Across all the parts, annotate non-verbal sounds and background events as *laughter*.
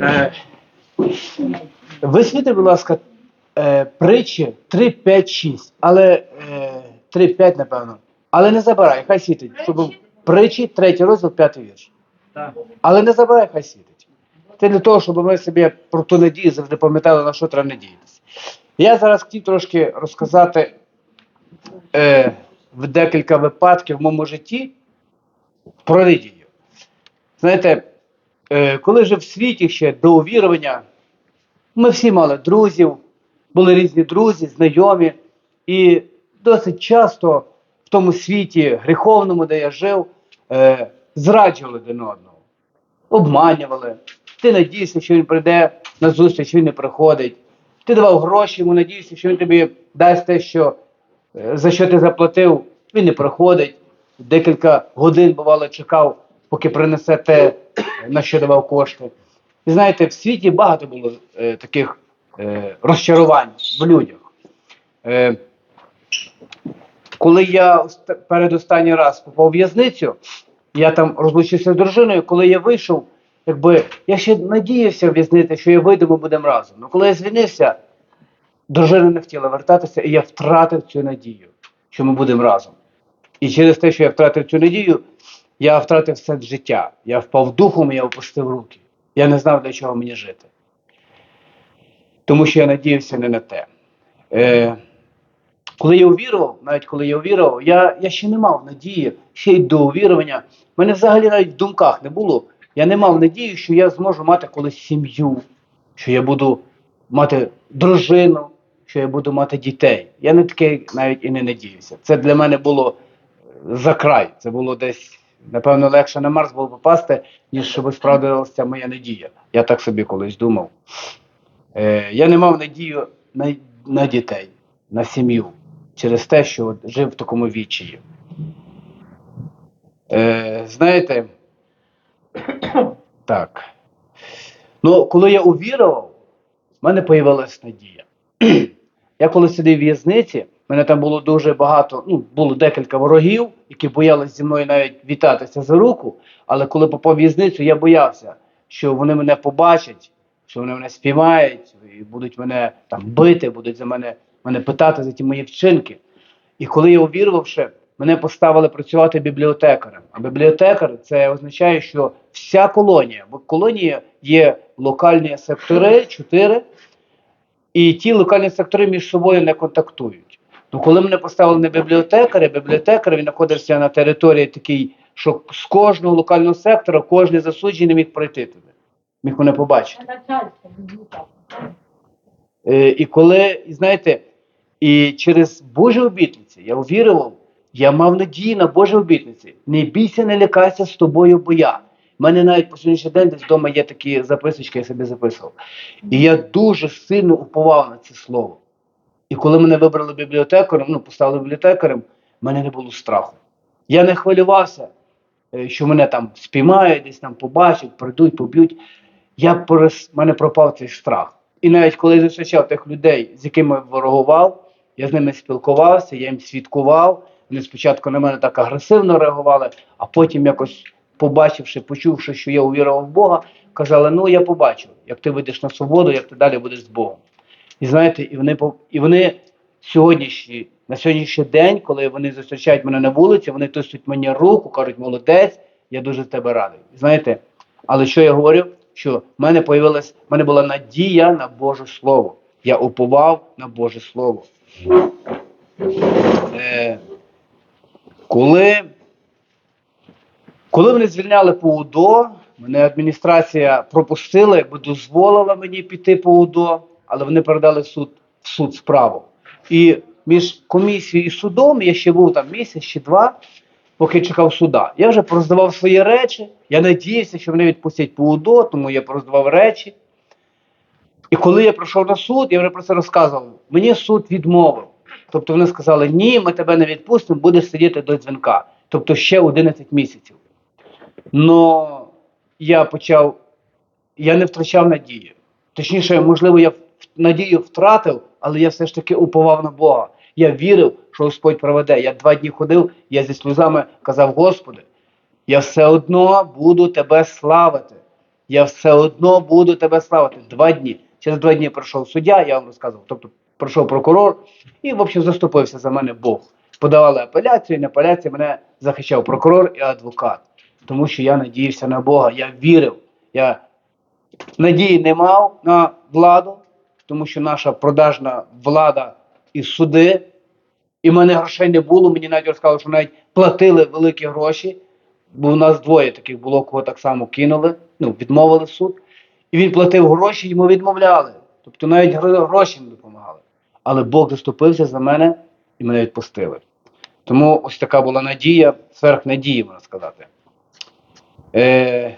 Е, Висвіти, будь ласка, е, притчі 3, 5, 6, але е, 3, 5, напевно. Але не забирай, хай світить. Щоб притчі, третій розділ, п'ятий вірш. Але не забирай, хай світить. Це для того, щоб ми собі про ту надію завжди пам'ятали, на що треба надіятися. Я зараз хотів трошки розказати е, в декілька випадків в моєму житті про надію. Знаєте, е, коли жив в світі ще до увірування, ми всі мали друзів, були різні друзі, знайомі, і досить часто в тому світі гріховному, де я жив, е, зраджували один одного, обманювали. Ти надієшся, що він прийде на зустріч, він не приходить. Ти давав гроші, йому надієшся, що він тобі дасть те, що, за що ти заплатив, він не приходить. Декілька годин, бувало, чекав, поки принесе те, на що давав кошти. І знаєте, в світі багато було е, таких е, розчарувань в людях. Е, коли я оста- передостанній раз попав в в'язницю, я там розлучився з дружиною, коли я вийшов, якби я ще надіявся в в'язниці, що я вийду, ми будемо разом. Ну коли я звільнився, дружина не хотіла вертатися, і я втратив цю надію, що ми будемо разом. І через те, що я втратив цю надію, я втратив сенс життя. Я впав духом, я опустив руки. Я не знав, для чого мені жити. Тому що я надіявся не на те. Е, коли я увірував, навіть коли я увірував, я, я ще не мав надії, ще й до увірування. В мене взагалі навіть в думках не було. Я не мав надії, що я зможу мати колись сім'ю, що я буду мати дружину, що я буду мати дітей. Я не таке навіть і не надіявся. Це для мене було е, за край. Це було десь, напевно, легше на Марс було попасти, ніж щоб справдилася моя надія. Я так собі колись думав. Е, я не мав надію на, на дітей, на сім'ю через те, що жив в такому відчаї. Е, знаєте, *coughs* так. Ну, коли я увірував, в мене появилась надія. Я коли сидів в в'язниці, мене там було дуже багато, ну, було декілька ворогів, які боялися зі мною навіть вітатися за руку. Але коли попав в в'язницю, я боявся, що вони мене побачать, що вони мене спіймають і будуть мене там бити, будуть за мене, мене питати за ті мої вчинки. І коли я увірувавши, мене поставили працювати бібліотекарем. А бібліотекар це означає, що вся колонія, бо колонія є локальні сектори, чотири, і ті локальні сектори між собою не контактують. Ну, коли мене поставили на бібліотекаря, бібліотекар він знаходився на території такій, що з кожного локального сектора кожен засуджений міг пройти туди, міг мене побачити. Е, і коли, і знаєте, і через Божі обітниці я увірував, я мав надію на Божі обітниці. Не бійся, не лякайся з тобою, бо я. У мене навіть по сьогоднішній день десь вдома є такі записочки, я собі записував. І я дуже сильно уповав на це слово. І коли мене вибрали бібліотекарем, ну, поставили бібліотекарем, в мене не було страху. Я не хвилювався, е, що мене там спіймають, десь там побачать, прийдуть, поб'ють. Я перес... мене пропав цей страх. І навіть коли я зустрічав тих людей, з якими ворогував, я з ними спілкувався, я їм свідкував. Вони спочатку на мене так агресивно реагували, а потім якось побачивши, почувши, що я увірував в Бога, казали: ну я побачив, як ти вийдеш на свободу, як ти далі будеш з Богом. І знаєте, і вони і вони сьогоднішні, на сьогоднішній день, коли вони зустрічають мене на вулиці, вони тиснуть мені руку, кажуть, молодець, я дуже з тебе радий. Знаєте, але що я говорю? Що в мене появилась, в мене була надія на Боже Слово. Я уповав на Боже Слово. Е, коли, коли мене звільняли по УДО, мене адміністрація пропустила, якби дозволила мені піти по УДО, але вони передали в суд, в суд справу. І між комісією і судом я ще був там місяць чи два, поки чекав суда. Я вже пороздавав свої речі. Я надіявся, що вони відпустять по УДО, тому я пороздавав речі. І коли я прийшов на суд, я вже про це розказував. Мені суд відмовив. Тобто вони сказали, ні, ми тебе не відпустимо, будеш сидіти до дзвінка. Тобто ще 11 місяців. Но я почав, я не втрачав надії. Точніше, можливо, я надію втратив, але я все ж таки уповав на Бога. Я вірив, що Господь проведе. Я два дні ходив, я зі сльозами казав, Господи, я все одно буду тебе славити. Я все одно буду тебе славити. Два дні. Через два дні прийшов суддя, я вам розказував. Тобто прийшов прокурор і, в общем, заступився за мене Бог. Подавали апеляцію, і на апеляції мене захищав прокурор і адвокат. Тому що я надіявся на Бога, я вірив. Я надії не мав на владу, тому що наша продажна влада і суди, і в мене грошей не було. Мені навіть розказали, що навіть платили великі гроші. Бо у нас двоє таких було, кого так само кинули, ну, відмовили суд. І він платив гроші, йому відмовляли. Тобто навіть гроші не допомагали. Але Бог заступився за мене і мене відпустили. Тому ось така була надія, сверхнадії, можна сказати. Е,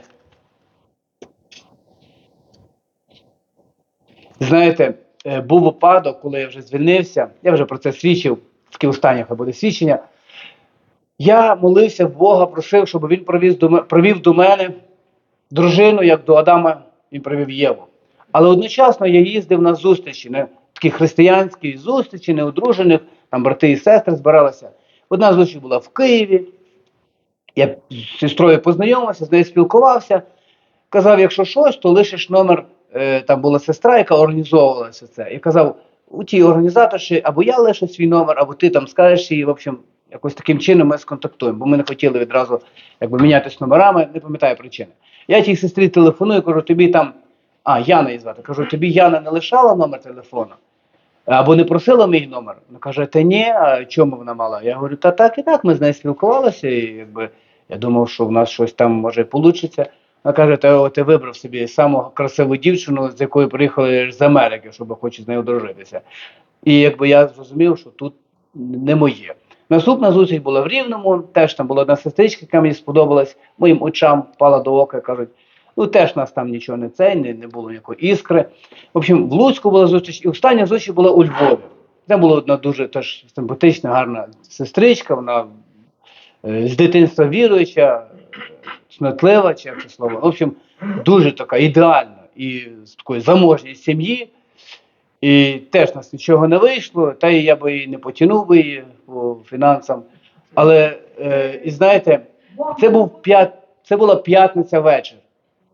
Знаєте, е, був випадок, коли я вже звільнився, я вже про це свідчив, такі останнє хай буде свідчення. Я молився в Бога, просив, щоб він провів до, провів до мене дружину, як до Адама він провів Єву. Але одночасно я їздив на зустрічі, на такі християнські зустрічі, неодружених, там брати і сестри збиралися. Одна зустріч була в Києві. Я з сестрою познайомився, з нею спілкувався. Казав, якщо щось, то лишиш номер. Е, там була сестра, яка організовувала все це. І казав, у тій організаторші, або я лишу свій номер, або ти там скажеш їй, в общем, якось таким чином ми сконтактуємо. Бо ми не хотіли відразу якби, мінятися номерами, не пам'ятаю причини. Я тій сестрі телефоную, кажу, тобі там, а, Яна її звати, кажу, тобі Яна не лишала номер телефону? Або не просила мій номер. Вона каже, та ні, а чому вона мала? Я говорю, та так і так, ми з нею спілкувалися, і якби я думав, що в нас щось там може вийде. Вона каже, ти, ти вибрав собі саму красиву дівчину, з якою приїхали з Америки, щоб хоче з нею одружитися. І якби я зрозумів, що тут не моє. Наступна зустріч була в Рівному, теж там була одна сестричка, яка мені сподобалась, моїм очам впала до ока, кажуть, ну теж нас там нічого не цей, не, не було ніякої іскри. В общем, в Луцьку була зустріч, і остання зустріч була у Львові. Це була одна дуже теж симпатична, гарна сестричка, вона з дитинства віруюча, цнотлива, чи як це слово. В общем, дуже така ідеальна і з такої заможньої сім'ї. І теж нас нічого не вийшло, та і я би і не потягнув би її по фінансам. Але е, і знаєте, це був п'ят, це була п'ятниця вечір.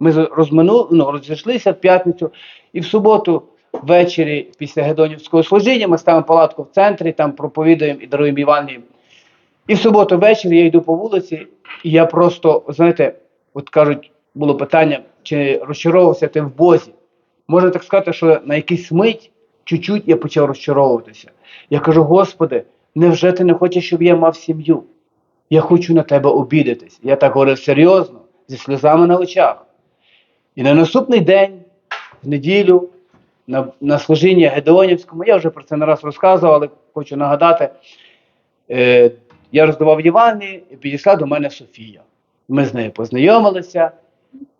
Ми розмину, ну, розійшлися в п'ятницю, і в суботу ввечері після Гедонівського служіння ми ставимо палатку в центрі, там проповідуємо і даруємо Івангелії. І в суботу ввечері я йду по вулиці, і я просто, знаєте, от кажуть, було питання, чи розчаровувався ти в Бозі. Можна так сказати, що на якийсь мить, чуть-чуть я почав розчаровуватися. Я кажу, Господи, невже ти не хочеш, щоб я мав сім'ю? Я хочу на тебе обідатись. Я так говорив серйозно, зі сльозами на очах. І на наступний день, в неділю, на, на служінні Гедеонівському, я вже про це не раз розказував, але хочу нагадати, е, я роздавав Євангелії і підійшла до мене Софія. Ми з нею познайомилися.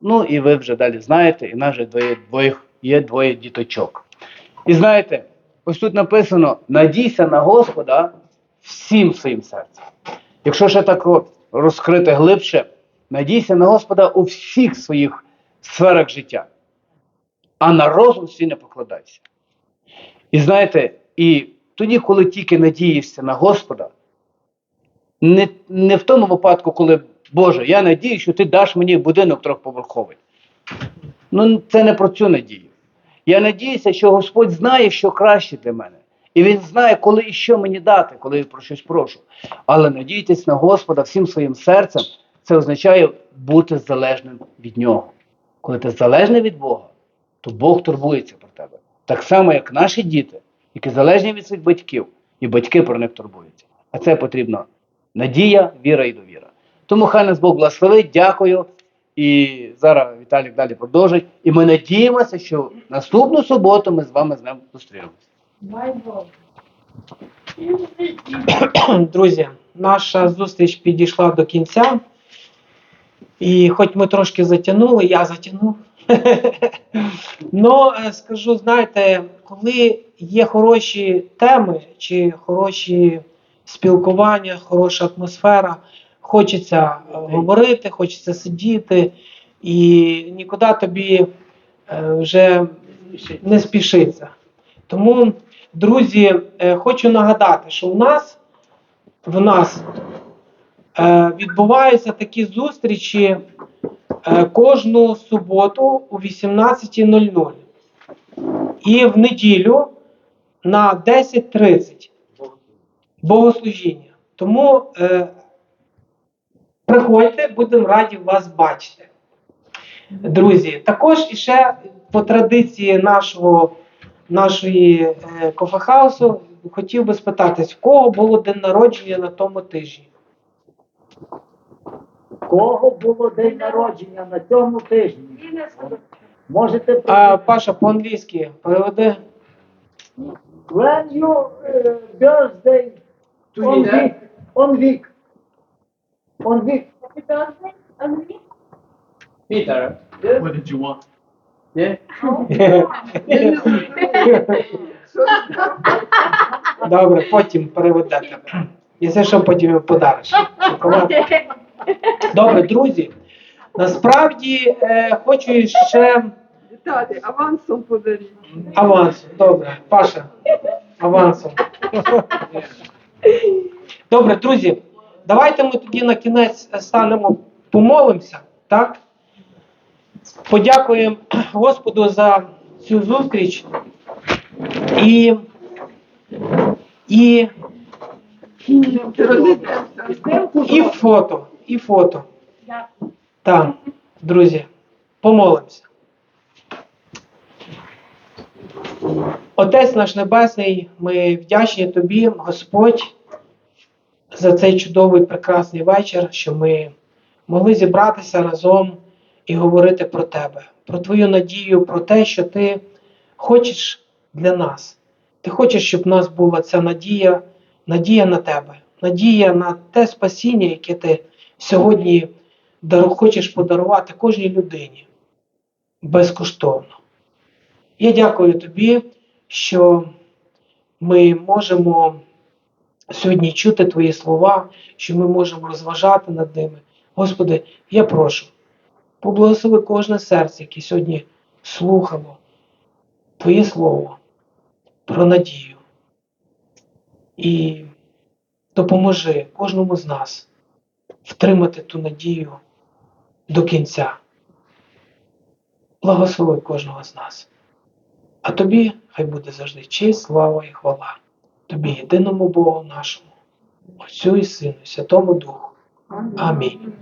Ну і ви вже далі знаєте, і нас двоє, двоє, є двоє діточок. І знаєте, ось тут написано: надійся на Господа всім своїм серцем. Якщо ще так розкрити глибше, надійся на Господа у всіх своїх сферах життя, а на розум свій не покладайся. І знаєте, і тоді, коли тільки надієшся на Господа, не, не в тому випадку, коли Боже, я надію, що ти даш мені будинок трьохповерховий. Ну, це не про цю надію. Я надіюся, що Господь знає, що краще для мене. І Він знає, коли і що мені дати, коли я про щось прошу. Але надійтесь на Господа всім своїм серцем, це означає бути залежним від Нього. Коли ти залежний від Бога, то Бог турбується про тебе. Так само, як наші діти, які залежні від своїх батьків, і батьки про них турбуються. А це потрібно надія, віра і довіра. Тому хай нас Бог благословить, дякую. І зараз Віталік далі продовжить. І ми надіємося, що наступну суботу ми з вами з ним зустрінемося. *clears throat* Друзі, наша зустріч підійшла до кінця. І хоч ми трошки затягнули, я затягнув. *laughs* Ну, е, скажу, знаєте, коли є хороші теми чи хороші спілкування, хороша атмосфера, хочеться е, говорити, хочеться сидіти, і нікуди тобі е, вже не спішиться. Тому, друзі, е, хочу нагадати, що у нас в нас відбуваються такі зустрічі кожну суботу о 18.00 і в неділю на 10.30 богослужіння. Тому е, приходьте, будемо раді вас бачити. Друзі, також іще по традиції нашого, нашої е, кофехаусу хотів би спитатись, в кого було день народження на тому тижні? Кого було день народження на цьому тижні? Можете А, Паша, по-англійськи переведи. When you uh, birthday To on you, week, on week, on week. Peter. What did you want? Yeah? Добре, потім переведете. Якщо що, потім подариш. Добре, друзі. Насправді е, хочу ще Віталій, авансом подаріть. аванс. Добре, Паша. Авансом. Добре, друзі. Давайте ми тоді на кінець станемо, помолимося, так? Подякуємо Господу за цю зустріч. І, і, і фото. І фото. Так, друзі, помолимося. Отець наш Небесний, ми вдячні Тобі, Господь, за цей чудовий прекрасний вечір, що ми могли зібратися разом і говорити про Тебе, про Твою надію, про те, що Ти хочеш для нас. Ти хочеш, щоб в нас була ця надія, надія на Тебе, надія на те спасіння, яке Ти сьогодні хочеш подарувати кожній людині безкоштовно. Я дякую тобі, що ми можемо сьогодні чути Твої слова, що ми можемо розважати над ними. Господи, я прошу, поблагослови кожне серце, яке сьогодні слухало Твоє Слово про надію. І допоможи кожному з нас втримати ту надію до кінця. Благослови кожного з нас. А тобі хай буде завжди честь, слава і хвала. Тобі єдиному Богу нашому, Отцю і Сину, і Святому Духу. Амінь.